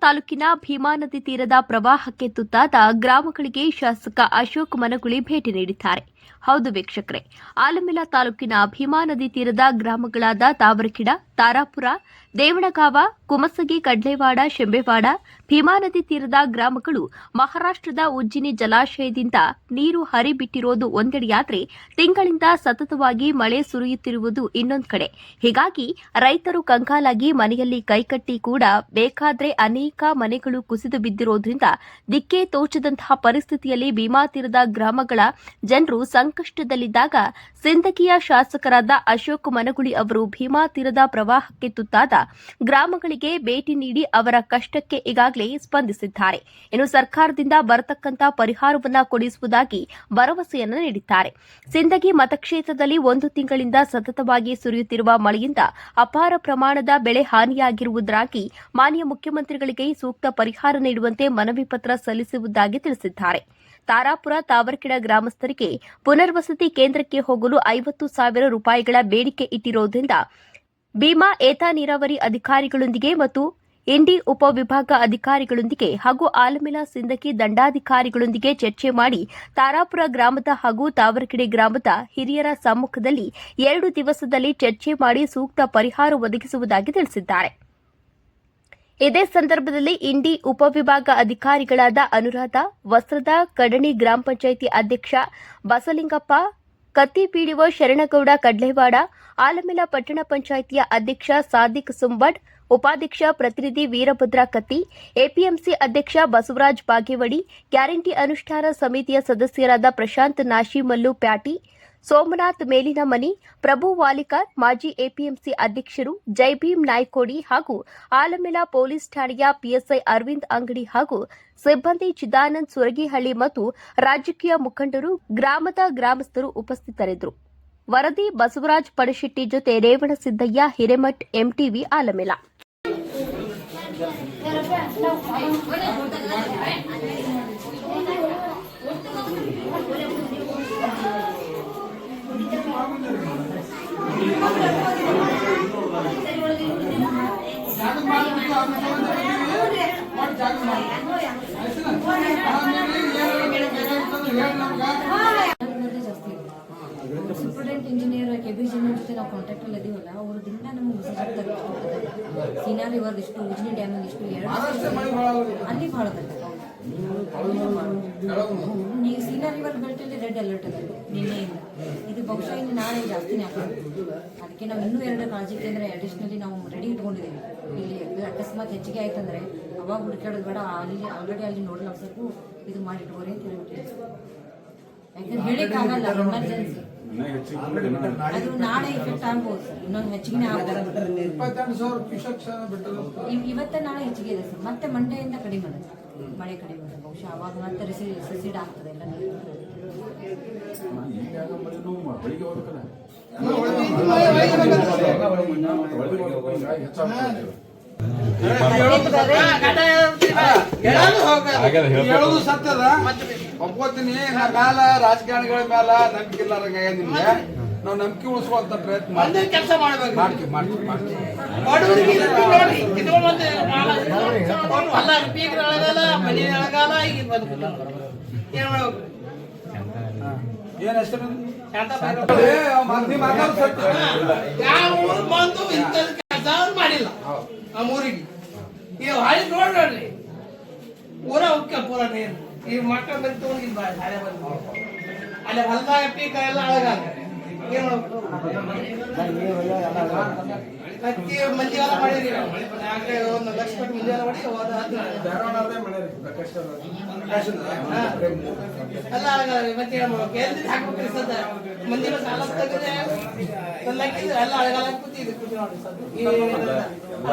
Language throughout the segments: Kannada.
ತಾಲೂಕಿನ ಭೀಮಾ ನದಿ ತೀರದ ಪ್ರವಾಹಕ್ಕೆ ತುತ್ತಾದ ಗ್ರಾಮಗಳಿಗೆ ಶಾಸಕ ಅಶೋಕ್ ಮನಗುಳಿ ಭೇಟಿ ನೀಡಿದ್ದಾರೆ. ಹೌದು ವೀಕ್ಷಕರೇ, ಆಲಮೇಲ ತಾಲೂಕಿನ ಭೀಮಾ ನದಿ ತೀರದ ಗ್ರಾಮಗಳಾದ ತಾವರಕಿಡ, ತಾರಾಪುರ ದೇವಣಗಾವ ಕುಮಸಗಿ, ಕಡ್ಲೇವಾಡ, ಶೆಂಬೇವಾಡ ಭೀಮಾ ನದಿ ತೀರದ ಗ್ರಾಮಗಳು ಮಹಾರಾಷ್ಟ್ರದ ಉಜ್ಜಿನಿ ಜಲಾಶಯದಿಂದ ನೀರು ಹರಿಬಿಟ್ಟಿರೋದು ಒಂದೆಡೆಯಾದರೆ ತಿಂಗಳಿಂದ ಸತತವಾಗಿ ಮಳೆ ಸುರಿಯುತ್ತಿರುವುದು ಇನ್ನೊಂದು ಕಡೆ. ಹೀಗಾಗಿ ರೈತರು ಕಂಗಾಲಾಗಿ ಮನೆಯಲ್ಲಿ ಕೈಕಟ್ಟಿ ಕೂಡ ಬೇಕಾದ್ರೆ ಅನೇಕ ಮನೆಗಳು ಕುಸಿದು ಬಿದ್ದಿರೋದ್ರಿಂದ ದಿಕ್ಕೇ ತೋಚದಂತಹ ಪರಿಸ್ಥಿತಿಯಲ್ಲಿ ಭೀಮಾ ತೀರದ ಗ್ರಾಮಗಳ ಜನರು ಸಂಕಷ್ಟದಲ್ಲಿದ್ದಾಗ ಸಿಂದಗಿಯ ಶಾಸಕರಾದ ಅಶೋಕ್ ಮನಗುಳಿ ಅವರು ಭೀಮಾ ತೀರದ ಪ್ರವಾಹಕ್ಕೆ ತುತ್ತಾದ ಗ್ರಾಮಗಳಿಗೆ ಭೇಟಿ ನೀಡಿ ಅವರ ಕಷ್ಟಕ್ಕೆ ಈಗಾಗಲೇ ಸ್ಪಂದಿಸಿದ್ದಾರೆ. ಇನ್ನು ಸರ್ಕಾರದಿಂದ ಬರತಕ್ಕಂತ ಪರಿಹಾರವನ್ನ ಕೊಡಿಸುವುದಾಗಿ ಭರವಸೆಯನ್ನು ನೀಡಿದ್ದಾರೆ. ಸಿಂದಗಿ ಮತಕ್ಷೇತ್ರದಲ್ಲಿ ಒಂದು ತಿಂಗಳಿಂದ ಸತತವಾಗಿ ಸುರಿಯುತ್ತಿರುವ ಮಳೆಯಿಂದ ಅಪಾರ ಪ್ರಮಾಣದ ಬೆಳೆ ಹಾನಿಯಾಗಿರುವುದಾಗಿ ಮಾನ್ಯ ಮುಖ್ಯಮಂತ್ರಿಗಳಿಗೆ ಸೂಕ್ತ ಪರಿಹಾರ ನೀಡುವಂತೆ ಮನವಿ ಪತ್ರ ಸಲ್ಲಿಸುವುದಾಗಿ ತಿಳಿಸಿದ್ದಾರೆ. ತಾರಾಪುರ ತಾವರ್ಕಿಡ ಗ್ರಾಮಸ್ಥರಿಗೆ ಪುನರ್ವಸತಿ ಕೇಂದ್ರಕ್ಕೆ ಹೋಗಲು ಐವತ್ತು ಸಾವಿರ ರೂಪಾಯಿಗಳ ಬೇಡಿಕೆ ಇಟ್ಟಿರುವುದರಿಂದ ಭೀಮಾ ಏತ ನೀರಾವರಿ ಅಧಿಕಾರಿಗಳೊಂದಿಗೆ ಮತ್ತು ಇಂಡಿ ಉಪವಿಭಾಗ ಅಧಿಕಾರಿಗಳೊಂದಿಗೆ ಹಾಗೂ ಆಲಮೆಲ ಸಿಂದಕಿ ದಂಡಾಧಿಕಾರಿಗಳೊಂದಿಗೆ ಚರ್ಚೆ ಮಾಡಿ ತಾರಾಪುರ ಗ್ರಾಮದ ಹಾಗೂ ತಾವರಕೆರೆ ಗ್ರಾಮದ ಹಿರಿಯರ ಸಮ್ಮುಖದಲ್ಲಿ ಎರಡು ದಿವಸದಲ್ಲಿ ಚರ್ಚೆ ಮಾಡಿ ಸೂಕ್ತ ಪರಿಹಾರ ಒದಗಿಸುವುದಾಗಿ ತಿಳಿಸಿದ್ದಾರೆ. ಇದೇ ಸಂದರ್ಭದಲ್ಲಿ ಇಂಡಿ ಉಪವಿಭಾಗ ಅಧಿಕಾರಿಗಳಾದ ಅನುರಾಧ, ವಸ್ತ್ರದ ಕಡಣಿ ಗ್ರಾಮ ಪಂಚಾಯಿತಿ ಅಧ್ಯಕ್ಷ ಬಸಲಿಂಗಪ್ಪ ಕತ್ತಿಪೀಡಿವ ಶರಣಗೌಡ ಕಡ್ಲೇವಾಡ, ಆಲಮೆಲ ಪಟ್ಟಣ ಪಂಚಾಯಿತಿಯ ಅಧ್ಯಕ್ಷ ಸಾದಿಕ್ ಸುಂಬಡ್ ಉಪಾಧ್ಯಕ್ಷ ಪ್ರತಿನಿಧಿ ವೀರಭದ್ರ ಕತ್ತಿ, ಎಪಿಎಂಸಿ ಅಧ್ಯಕ್ಷ ಬಸವರಾಜ್ ಬಾಗೇವಡಿ, ಗ್ಯಾರಂಟಿ ಅನುಷ್ಠಾನ ಸಮಿತಿಯ ಸದಸ್ಯರಾದ ಪ್ರಶಾಂತ್ ನಾಶಿಮಲ್ಲು ಪ್ಯಾಟಿ, ಸೋಮನಾಥ್ ಮೇಲಿನಮನಿ, ಪ್ರಭು ವಾಲಿಕಾರ್, ಮಾಜಿ ಎಪಿಎಂಸಿ ಅಧ್ಯಕ್ಷರು ಜೈಭೀಮ್ ನಾಯ್ಕೋಡಿ ಹಾಗೂ ಆಲಮೆಲ ಪೊಲೀಸ್ ಠಾಣೆಯ ಪಿಎಸ್ಐ ಅರವಿಂದ್ ಅಂಗಡಿ ಹಾಗೂ ಸಿಬ್ಬಂದಿ ಚಿದಾನಂದ್ ಸುರಗಿಹಳ್ಳಿ ಮತ್ತು ರಾಜಕೀಯ ಮುಖಂಡರು, ಗ್ರಾಮದ ಗ್ರಾಮಸ್ಥರು ಉಪಸ್ಥಿತರಿದ್ದರು. ವರದಿ ಬಸವರಾಜ್ ಪಡಶೆಟ್ಟಿ ಜೊತೆ ರೇವಣಸಿದ್ದಯ್ಯ ಹಿರೇಮಠ್ ಎಂಟಿವಿ ಆಲಮೆಲ. ನಾವು ಕಾಂಟ್ಯಾಕ್ಟಲ್ಲಿ ಇದೀವಲ್ಲ ದಿನ ನಮಗೆ ಮೆಸೇಜ್ ಆಗ್ತಾರೆ ಸೀನಾ ರಿವರ್ ಇಷ್ಟು ಉಜ್ನಿ ಡ್ಯಾಮ್ ಇಷ್ಟು ಎರಡು ಅಲ್ಲಿ ಭಾಳ ಈಗ ಸೀನಾ ರಿವರ್ ಬೆಲ್ಟಲ್ಲಿ ರೆಡ್ ಅಲರ್ಟ್ ಇದೆ ನಿನ್ನೆಯಿಂದ ಇದು ಬಹುಶಃ ಇನ್ನು ನಾಳೆ ಜಾಸ್ತಿನೇ ಆಗ್ತದೆ. ಅದಕ್ಕೆ ನಾವು ಇನ್ನೂ ಎರಡು ಕಾಳಜಿ ಕೇಂದ್ರ ಅಡಿಷ್ನಲಿ ನಾವು ರೆಡಿ ಇಟ್ಕೊಂಡಿದ್ದೀವಿ. ಇಲ್ಲಿ ಅಕಸ್ಮಾತ್ ಹೆಚ್ಚಿಗೆ ಆಯ್ತಂದ್ರೆ ಅವಾಗ ಹುಡುಕಾಡೋದು ಬೇಡ. ಅಲ್ಲಿ ಆಲ್ರೆಡಿ ಅಲ್ಲಿ ನೋಡಲ್ಲ ಸ್ವಲ್ಪ ಇದು ಮಾಡಿ ಇಟ್ಕೋರಿ ಅಂತ ಹೇಳ್ಬಿಟ್ಟು ಯಾಕಂದ್ರೆ ಹೇಳಿಕ್ಕಾಗಲ್ಲ ಎಮರ್ಜೆನ್ಸಿ ಅದು ನಾಳೆ ಇಫೆಕ್ಟ್ ಆಗ್ಬೋದು. ಇನ್ನೊಂದು ಹೆಚ್ಚಿಗೆ ಇವತ್ತೇ ನಾಳೆ ಹೆಚ್ಚಿಗೆ ಇದೆ ಸರ್. ಮತ್ತೆ ಮಂಡೆಯಿಂದ ಕಡಿಮೆ ಆಗುತ್ತೆ ಮಳೆ ಕಡಿಮೆ ಆಗುತ್ತೆ ಬಹುಶಃ ಅವಾಗ ಮತ್ತೆ ರಿಸಿ ರಿಸೀಡ್ ಆಗ್ತದೆ. ಎಲ್ಲ ನೀರು ಬೆಳಿಗ್ಗೆ ಹೋಗ್ಬೇಕಲ್ಲ? ಹೇಳೋದು ಸತ್ಯದ ಒಪ್ಕೋತೀನಿ ನಾ ಮ್ಯಾಲ ರಾಜಕಾರಣಿಗಳ ಮ್ಯಾಲ ನಂಬಿಕೆ ಇಲ್ಲ ನಿಮ್ಗೆ ನಾವು ನಂಬಿಕೆ ಉಳಿಸುವಂತ ಪ್ರಯತ್ನ ಕೆಲಸ ಮಾಡ್ಬೇಕು ಮಾಡ್ತೀವಿ ಮಾಡ್ತೀವಿ ಮಾಡ್ತೀವಿ ಏನ್ ಹೆಸರು ಯಾವ ಬಂದು ಇಂಥ ಕೆಲಸ ಮಾಡಿಲ್ಲ ನಮ್ಮ ಊರಿಗೆ ಈ ಹಳ್ಳಿ ನೋಡ್ರಿ. ಊರ ಉಕ್ಕ ಪೂರ ನೀರು. ಈ ಮಕ್ಕಳ ಬಂದು ತಗೊಂಡಿಲ್ಲ ಹಳೆ ಬಂದು ಅಲ್ಲಿ ಹೊಲದಾಗ ಪೀಕ ಎಲ್ಲ ಅಳಗಾಗ ಏನು ಹತ್ತಿ ಮಂದಿ ಎಲ್ಲ ಮಾಡಿರಿ. ಯಾಕೆ ಒಂದು ಲಕ್ಷ ಕೊಟ್ಟು ಮಂದಿ ಎಲ್ಲ ಮಾಡಿ ಹೋದ. ಅಲ್ಲ ಮತ್ತೆ ಹಾಕ್ಬೇಕ್ರಿ ಸಾಲ ತೆಗೆದ್ರೆ ಅಳಗಾಲ ಕೂತಿ ನೋಡ್ರಿ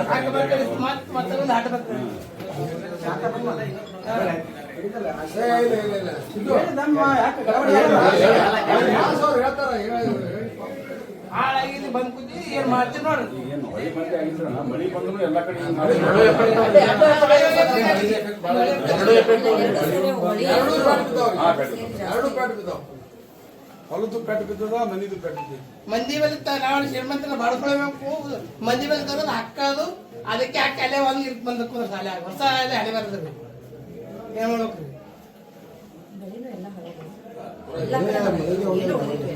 ಹಾಕಬೇಕ್ರಿ ಮತ್ತೆ ಹಾಳಾಗಿ ಬಂದ್ ಕೂತಿ ಏನ್ ಮಾಡ್ತೀವಿ ನೋಡ್ರಿ. ಏನು ಹೊಳಿ ಮತ್ತೆ ಆಗಿದ್ರೆ ಮಳಿ ಬಂದ್ರು ಎಲ್ಲ ಕಡೆ ಹಿಂಗ್ ಮಾಡಿ ಹಾ, ಬೆಟ್ಟ. ಎರಡು ಪೇಟ್ ಬಿದ್ದಾವ ಹೊಲದ್ದು ಪೇಟ್ ಬಿದ್ದದ ಮನಿದು ಪೇಟ್ ಬಿದ್ದದ ಮಂದಿ ಮೇಲೆ ನಾವು ಶ್ರೀಮಂತರ ಬಡ್ಕೊಳ್ಬೇಕು ಮಂದಿ ಮೇಲೆ ತರೋದು ಹಾಕೋದು ಅದಕ್ಕೆ ಆ ಕಲೆ ಒಂದು ಇರ್ ಬಂದ ಕುಂದ್ರ ಸಾಲೆ ಆಗ ವರ್ಷ ಅಲ್ಲೇ ಹಳೆ ಬರ್ತದೆ ಏನ್ ಉಳಿದಿಲ್ಲ.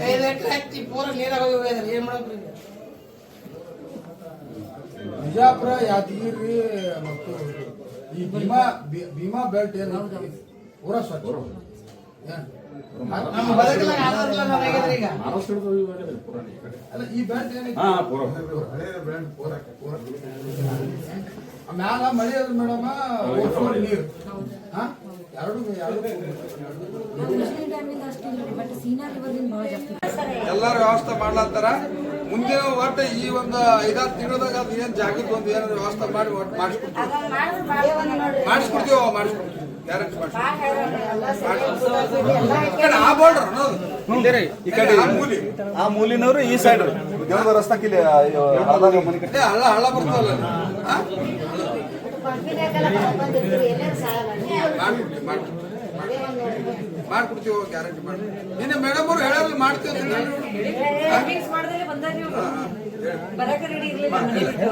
ಐದು ಎಕರೆ ಹಾಕ್ತಿ ಪೂರ ನೀರಾಗ ಹೋಗಿ ಏನ್ ಮಾಡ್ಬೇಕ್ರಿ ಈಗ? ಬಿಜಾಪುರ ಯಾದಗಿರಿ ಮತ್ತು ಈ ಭೀಮಾ ಭೀಮಾ ಬೆಲ್ಟ್ ಏನು ಪೂರ ಸ್ವಚ್ಛ. ಈ ಕಡೆ. ಅಲ್ಲ ಈ ಬೆಲ್ಟ್ ಏನೈತಿ ಹಾ ಪೂರ. ಹಳೆ ಬೆಲ್ಟ್ ಪೂರ ಪೂರ. ಮ್ಯಾಲ ಮಳೆ ಅದ ಮೇಡಮ್ ನೀರು. ಹಾ? ಎರಡು ಎಲ್ಲಾರು ವ್ಯವಸ್ಥೆ ಮಾಡ್ಲತ್ತಾರ? ಮುಂದಿನ ಒಟ್ಟು ಈ ಒಂದು ಐದಾರು ತಿಂಗಳದಾಗ ಅದು ಏನ್ ಜಾಗಕ್ಕೆ ಒಂದು ಏನಾದ್ರು ವ್ಯವಸ್ಥೆ ಮಾಡಿ ಒಟ್ಟು ಮಾಡಿಸ್ಕೊಡ್ತೀವಿ. ಮಾಡಿಸ್ಕೊಡ್ತೀವಿ ಮಾಡಿಸ್ಕೊಡ್ತೀವಿ. ಗ್ಯಾರಂಟಿ ಮಾಡಿಸ್ಕೊಡ್ತೀವಿ. ಆ ಬೋರ್ಡ್ರ ಅನ್ನೋದು. ಈ ಕಡೆ. ಆ ಮೂಲಿ. ಆ ಮೂಲಿನವರು ಈ ಸೈಡ್ ದೇವದ ರಸ್ತಾಕ್ ಇಲ್ಲಿ ಹಳ್ಳ ಹಳ್ಳ ಬರ್ತದಲ್ಲ ಮಾಡಿ ಮಾಡ್ಕೊಡ್ತೀವಿ ಮಾಡ್ಕೊಡ್ತೀವಿ ಗ್ಯಾರಂಟಿ ಮಾಡಿ ನಿನ್ನೆ ಮೇಡಮ್ ಅವ್ರು ಹೇಳಲ್ಲ ಮಾಡ್ತೀವಿ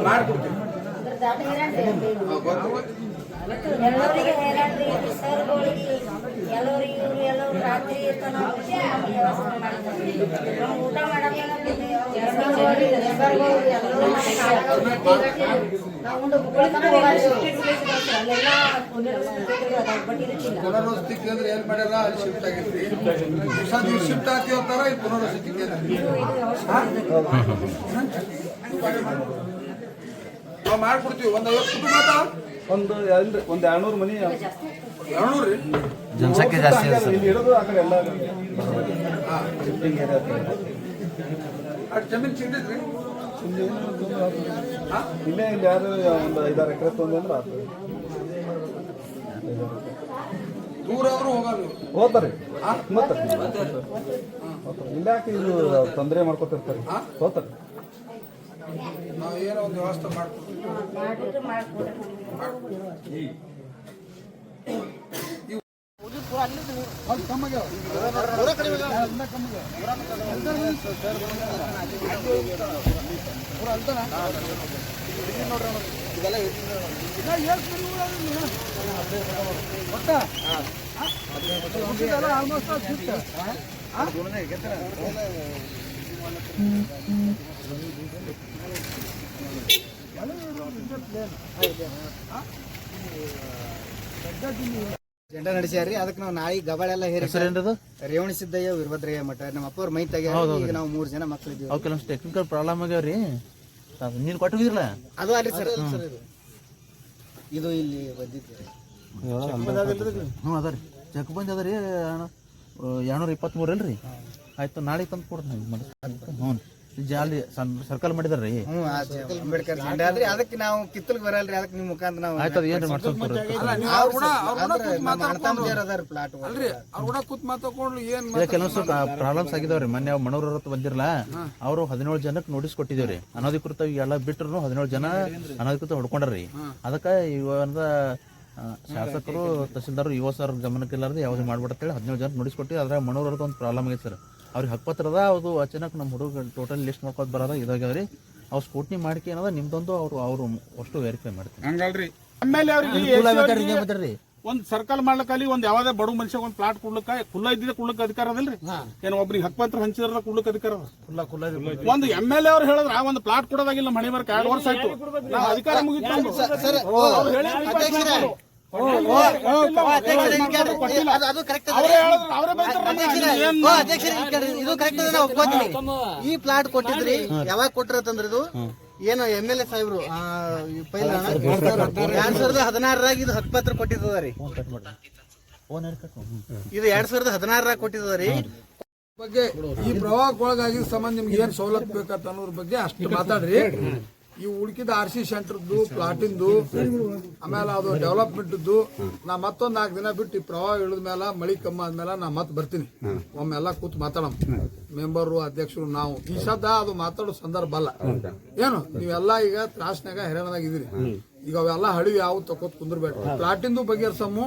ಮಾಡ್ಕೊಡ್ತೀವಿ. ಎಲ್ಲರಿಗೆ ಎಲ್ಲರಿಗೆ ಊಟ ಪುನರ್ವಸತಿ ಕೇಂದ್ರ ಏನ್ ಮಾಡ್ಯಾರ? ಅಲ್ಲಿ ಶಿಫ್ಟ್ ಆಗೈತ್ರಿ. ಹೊಸ ನೀವು ಶಿಫ್ಟ್ ಆಗ್ತೀವಿ ಅಂತಾರ ಈ ಪುನರ್ವಸತಿ ಕೇಂದ್ರ ನಾವು ಮಾಡ್ಕೊಡ್ತೀವಿ ಒಂದ್ ಐವತ್ತು ಒಂದು ಎಲ್ರಿ ಒಂದ್ ಎರಡ್ನೂರು ಮನಿ ಎರಡ್ನೂರು ರೀ? ಜನಸಂಖ್ಯೆ ಜಾಸ್ತಿ ಇಲ್ಲಿ ಇರೋದು ಆ ಕಡೆ ಎಲ್ಲ ಏರಿಯಾ ಅಷ್ಟು ಜಮೀನ್ ಸಿಗ್ತೈತ್ರಿ ಇಲ್ಲೇ ಇಲ್ಲಿ ಯಾರು ಒಂದು ಐದಾರು ಎಕರೆ ತೊಂದ್ರೆ ಆತು. ದೂರ ಆದ್ರೂ ಹೋಗಲ್ಲ ನೀವು. ಹೋಗ್ತಾರೆ. ಮತ್ತೆ ಇಲ್ಲ ಯಾಕೆ ಇದು ತೊಂದರೆ ಮಾಡ್ಕೊತಿರ್ತಾರೆ? ಹೋಗ್ತಾರೆ. ನಾವು ಏನೋ ಒಂದು ವ್ಯವಸ್ಥೆ ಮಾಡ್ಕೊಡ್ತೀವಿ ಮಾಡ್ಕೊಡ್ರಿ ಜೆಂಡ ನಡೆಸ್ಯಾರ್ರಿ ಅದಕ್ಕೆ ನಾವು ನಾಯಿ ಗಬಳೆಲ್ಲ ಹೇರಿ ರೇವಣ ಸಿದ್ದಯ್ಯ ವೀರಭದ್ರಯ್ಯ ಮಠ. ನಮ್ಮ ಅಪ್ಪ ಅವ್ರ ಮೈ ತೆಗ್ಯಾರ ಈಗ ನಾವು ಮೂರ್ ಜನ ಮಕ್ಕಳು ಇದ್ದೀವಿ ಅವು ಕೆಲವೊಂದು ಟೆಕ್ನಿಕಲ್ ಪ್ರಾಬ್ಲಮ್ ಆಗ್ಯಾವ್ರಿ ನೀನ್ ಕೊಟ್ಟಿದ್ರಲ್ಲ ಅದು ಅಲ್ರಿ ಸರ್. ಇದು ಇಲ್ಲಿ ಬಂದಿತ್ತು ಹ್ಞೂ ಅದ ರೀ. ಚೆಕ್ ಬಂದ್ ಅದ ರೀ ಎರಡ್ನೂರ ಇಪ್ಪತ್ತ್ಮೂರು ಅಲ್ರಿ ಆಯ್ತು ನಾಳೆ ತಂದು ಕೊಡ್ತೀನಿ ಹ್ಞೂ ಜಾಲಿ ಸರ್ಕಲ್ ಮಾಡಿದಾರ್ರಿ. ಹ್ಞೂ ಆ ಜೆ- ಅಂಬೇಡ್ಕರ್ ಜೆಂಡ ಆದ್ರಿ. ಅದಕ್ಕೆ ನಾವು ಕಿತ್ತಲ್ಗೆ ಬರಲ್ರಿ ಅದಕ್ಕೆ ನಿಮ್ಮ ಮುಖಾಂತರ ನಾವು ಆಯ್ತು ಅದು ಏನ್ರಿ ಅವ್ರ ಅವ್ರ ಅಂದ್ರೆ ಅದಾರ ಪ್ಲಾಟ್ ಅಲ್ರಿ ಅವ್ರ ಕೂಡ ಕೂತ್ ಮಾತಾಡ್ಕೊಂಡು ಏನ್ ಕೆಲವೊಂದು ಪ್ರಾಬ್ಲಮ್ಸ್ ಆಗಿದಾವ್ರಿ. ಮೊನ್ನೆ ಅವ್ ಮಣೂರ್ ಹೊರತು ಬಂದಿರಲ್ಲ ಅವರು ಹದಿನೇಳು ಜನಕ್ಕೆ ನೋಟಿಸ್ ಕೊಟ್ಟಿದ್ದೇವ್ರಿ. ಅನಧಿಕೃತ ಎಲ್ಲ ಬಿಟ್ಟರು ಹದಿನೇಳು ಜನ ಅನಧಿಕೃತ ಹೊಡ್ಕೊಂಡ್ರಿ ಅದಕ್ಕೆ ಇವರದ ಶಾಸಕರು ತಹಸೀಲ್ದಾರ್ ಯುವ ಸರ್ ಗಮನಕ್ಕೆ ಇಲ್ಲಾರ್ದು ಯಾವ್ದು ಮಾಡ್ಬಿಡತ್ತೇಳಿ ಹದಿನೇಳು ಜನ ನೋಟಿಸ್ ಕೊಟ್ಟು ಅದ್ರಾಗ ಮಣೂರ್ ಒಂದು ಪ್ರಾಬ್ಲಮ್ ಆಗೈತೆ ಸರ್ ಅವ್ರಿಗೆ ಹಕ್ಪತ್ರ ಅದ ಅದು ಅಚಾನಕ್ ನಮ್ಮ ಹುಡುಗ ಟೋಟಲ್ ಲಿಸ್ಟ್ ಮಾಡ್ಕೊತ ಬರೋದ ಇದಾಗ್ಯಾವ್ರಿ. ಅವ್ರು ಸ್ಕೂಟ್ನಿ ಮಾಡ್ಕೆ ಏನದ ನಿಮ್ದೊಂದು ಅವ್ರು ಅವರು ಅಷ್ಟು ವೆರಿಫೈ ಮಾಡ್ತಾರೆ ಹಂಗಲ್ರಿ. ಆಮೇಲೆ ಅವ್ರಿಗೆ ಒಂದ್ ಸರ್ಕಲ್ ಮಾಡ್ಲಕ್ಕಲ್ಲಿ ಒಂದ್ ಯಾವ್ದೇ ಬಡ ಮನುಷ್ಯ ಒಂದ್ ಪ್ಲಾಟ್ ಕೊಡ್ಲಕ್ಕ ಕುಲ್ಲ ಇದ್ದಿದ್ರೆ ಕುಳ್ಳಕ್ ಅಧಿಕಾರ ಅದಲ್ರಿ? ಏನ್ ಒಬ್ರಿಗೆ ಹಕ್ಪತ್ರ ಹಂಚಿದ್ರ ಕುಳ್ಳಕ್ ಅಧಿಕಾರ ಒಂದ್ ಒಂದು ಎಂ ಎಲ್ ಎ ಅವ್ರು ಹೇಳಿದ್ರ ಆ ಒಂದ್ ಪ್ಲಾಟ್ ಕೊಡೋದಾಗಿಲ್ಲ ಮನೆ ಬರ್ಕ ಎರಡು ವರ್ಷ ಆಯ್ತು. ನಾವು ಅಧಿಕಾರ ಮುಗಿತು ಈ ಪ್ಲಾಟ್ ಕೊಟ್ಟಿದ್ರಿ ಯಾವಾಗ ಕೊಟ್ಟಿರತ್ತಂದ್ರ ಇದು? ಏನು ಎಂ ಎಲ್ ಎ ಸಾಹೇಬ್ರು ಎರಡ್ ಸಾವಿರದ ಹದಿನಾರರಾಗ ಇದು ಹತ್ತು ಕೊಟ್ಟಿದ್ದದ ರೀ. ಇದು ಎರಡ್ ಸಾವಿರದ ಹದಿನಾರರಾಗ ಕೊಟ್ಟಿದ್ದದ ರೀ. ಬಗ್ಗೆ ಈ ಪ್ರವಾಹ ಸಂಬಂಧ ನಿಮ್ಗೆ ಏನ್ ಸವಲತ್ತು ಬೇಕಂತ ಅನ್ನೋದ್ರ ಬಗ್ಗೆ ಅಷ್ಟು ಮಾತಾಡ್ರಿ. ಈ ಉಳ್ಕಿದ ಆರ್ ಸಿ ಸೆಂಟರ್ದು ಪ್ಲಾಟಿಂದು, ಆಮೇಲೆ ಅದು ಡೆವಲಪ್ಮೆಂಟ್ದು ನಾ ಮತ್ತೊಂದು ನಾಲ್ಕು ದಿನ ಬಿಟ್ಟು ಈ ಪ್ರವಾಹ ಇಳಿದ ಮೇಲೆ ಮಳಿ ಕಮ್ಮಿ ಆದ್ಮೇಲೆ ನಾ ಮತ್ತೆ ಬರ್ತೀನಿ. ಒಮ್ಮೆ ಎಲ್ಲ ಕೂತ್ ಮಾತಾಡಮ್. ಮೆಂಬರು, ಅಧ್ಯಕ್ಷರು, ನಾವು. ಈ ಸದ್ದ ಅದು ಮಾತಾಡೋ ಸಂದರ್ಭ ಅಲ್ಲ. ಏನು? ನೀವೆಲ್ಲ ಈಗ ತ್ರಾಸ್ನಾಗ ಹೈರಾಣದಾಗ ಇದೀರಿ ಈಗ ಅವೆಲ್ಲ ಹಳಿ ಯಾವ ತಕೋತ್ ಕುಂದಿರ್ಬೇಕು ಪ್ಲಾಟಿಂದು ಬಗೆಹರ್ಸಮ್ಮು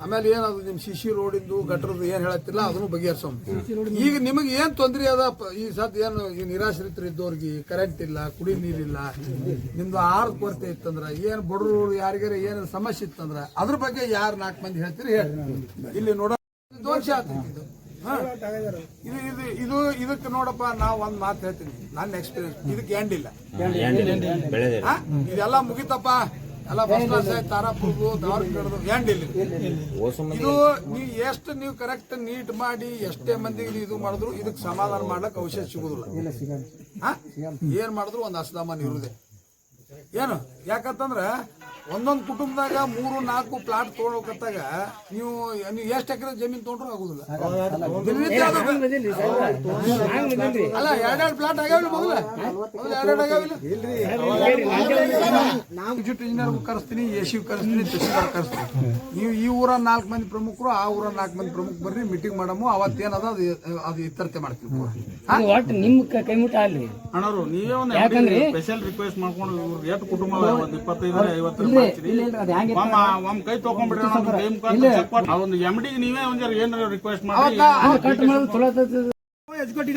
ಆಮೇಲೆ ಏನದು ನಿಮ್ ಶಿಶಿ ರೋಡಿಂದು ಗಟ್ರದ್ದು ಏನ್ ಹೇಳತ್ತಿಲ್ಲ ಅದನ್ನು ಬಗೆಹರಿಸೋ ಈಗ ನಿಮಗೆ ಏನ್ ತೊಂದರೆ ಅದ? ಈ ಸದ್ ಏನು ಈ ನಿರಾಶ್ರಿತರು ಇದ್ದವ್ರಿಗೆ ಕರೆಂಟ್ ಇಲ್ಲ ಕುಡಿ ನೀರಿಲ್ಲ ನಿಮ್ದು ಆಹಾರದ ಕೊರತೆ ಇತ್ತಂದ್ರ ಏನ್ ಬಡವರು ಯಾರಿಗಾರ ಏನ್ ಸಮಸ್ಯೆ ಇತ್ತಂದ್ರ ಅದ್ರ ಬಗ್ಗೆ ಯಾರು ನಾಲ್ಕು ಮಂದಿ ಹೇಳ್ತೀರಿ? ಹೇಳಿ ಇಲ್ಲಿ ನೋಡ ದೋಷ ಇದು. ಇದು ಇದು ಇದು ಇದಕ್ಕೆ ನೋಡಪ್ಪ ನಾವು ಒಂದ್ ಮಾತು ಹೇಳ್ತೀನಿ. ನನ್ನ ಎಕ್ಸ್ಪೀರಿಯನ್ಸ್ ಇದಕ್ಕೆ ಎಂಡ್ ಇಲ್ಲ. ಇದೆಲ್ಲ ಮುಗಿತಪ್ಪ. ಎಲ್ಲ ಫಸ್ಟ್ ಕ್ಲಾಸ್ ಆಯ್ತು ತಾರಾಪುರದು ಧಾರವಾಡದು ಎಂಡ್ ಇಲ್ಲಿ? ಇದು ನೀವು ಎಷ್ಟು ನೀವು ಕರೆಕ್ಟ್ ನೀಟ್ ಮಾಡಿ ಎಷ್ಟೇ ಮಂದಿಗೆ ಇದು ಮಾಡಿದ್ರು ಇದಕ್ಕೆ ಸಮಾಧಾನ ಮಾಡಕ್ ಔಷಧ ಸಿಗುದಿಲ್ಲ. ಹಾ? ಏನ್ ಮಾಡಿದ್ರು ಒಂದ್ ಅಸಮಾನ ಇರುದೇ ಏನು? ಯಾಕಂತಂದ್ರ ಒಂದೊಂದ್ ಕುಟುಂಬದಾಗ ಮೂರು ನಾಲ್ಕು ಪ್ಲಾಟ್ ತೊಗೊಳಕತ್ತಾಗ ನೀವು ನೀವು ಎಷ್ಟು ಎಕರೆ ಜಮೀನ್ ತೊಗೊಂಡ್ರು ಆಗುದಿಲ್ಲ. ಅಲ್ಲ ಎರಡೆರಡು ಪ್ಲಾಟ್ ಆಗ್ಯಾವಿಲ್ಲ ಮೊದಲ? ಮೊದಲ ಎರಡೆರಡು ಆಗ್ಯಾವಿಲ್ಲ ವಿದ್ಯುತ್ ಇಂಜಿನಿಯರ್ ಕರೆಸ್ತೀನಿ ಎ ಸಿ ಕರೆಸ್ತೀನಿ ತಹಸೀಲ್ದಾರ್ ಕರೆಸ್ತೀನಿ. ನೀವು ಈ ಊರ ನಾಲ್ಕು ಮಂದಿ ಪ್ರಮುಖರು ಆ ಊರ ನಾಲ್ಕು ಮಂದಿ ಪ್ರಮುಖ ಬರ್ರಿ ಮೀಟಿಂಗ್ ಮಾಡಮು. ಅವತ್ತೇನದ ಅದು ಅದು ಇತ್ತರ್ತೆ ಮಾಡ್ತೀವಿ? ಒಟ್ಟು ನಿಮ್ ಕೈ ಮುಟ್ಟ ಅಲ್ಲಿ ಅಣ್ಣರು ನೀವೇ ಒಂದು ಸ್ಪೆಷಲ್ ರಿಕ್ವೆಸ್ಟ್ ಮಾಡ್ಕೊಂಡು ಎಷ್ಟು ಕುಟುಂಬ ಒಂದು ಇಪ್ಪತ್ತೈದು ಐವತ್ತು ಒಮ್ಮ ಒಮ್ಮ ಕೈ ತಗೊಂಡ್ಬಿಡ್ರಿ ಕೈ ಮುಖಾಂತರ ಚೆಕ್ ಮಾಡಿ ಆ ಒಂದು ಎಂ ನೀವೇ ಒಂದ್ ಏನಾರ ರಿಕ್ವೆಸ್ಟ್ ಮಾಡಿ. ಕಟ್ ಮಾಡೋದು ಚಲೋ ಆತೈತಿ.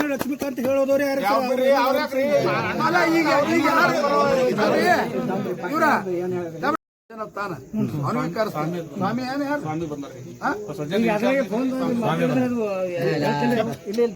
ಲಕ್ಷ್ಮೀಕಾಂತ್ ಹೇಳೋದವ್ರು ಯಾರು ಅಲ್ಲ ಈಗ ಈಗ ಯಾರು ಅಲ್ರಿ, ಇವ್ರ? ತಾನ. ಅವನಿಗೆ ಕರೆಸ್ತಾನೆ ಸ್ವಾಮಿ ಏನು ಯಾರು? ಸ್ವಾಮಿ ಬಂದ್ರಿ ಇಲ್ಲ.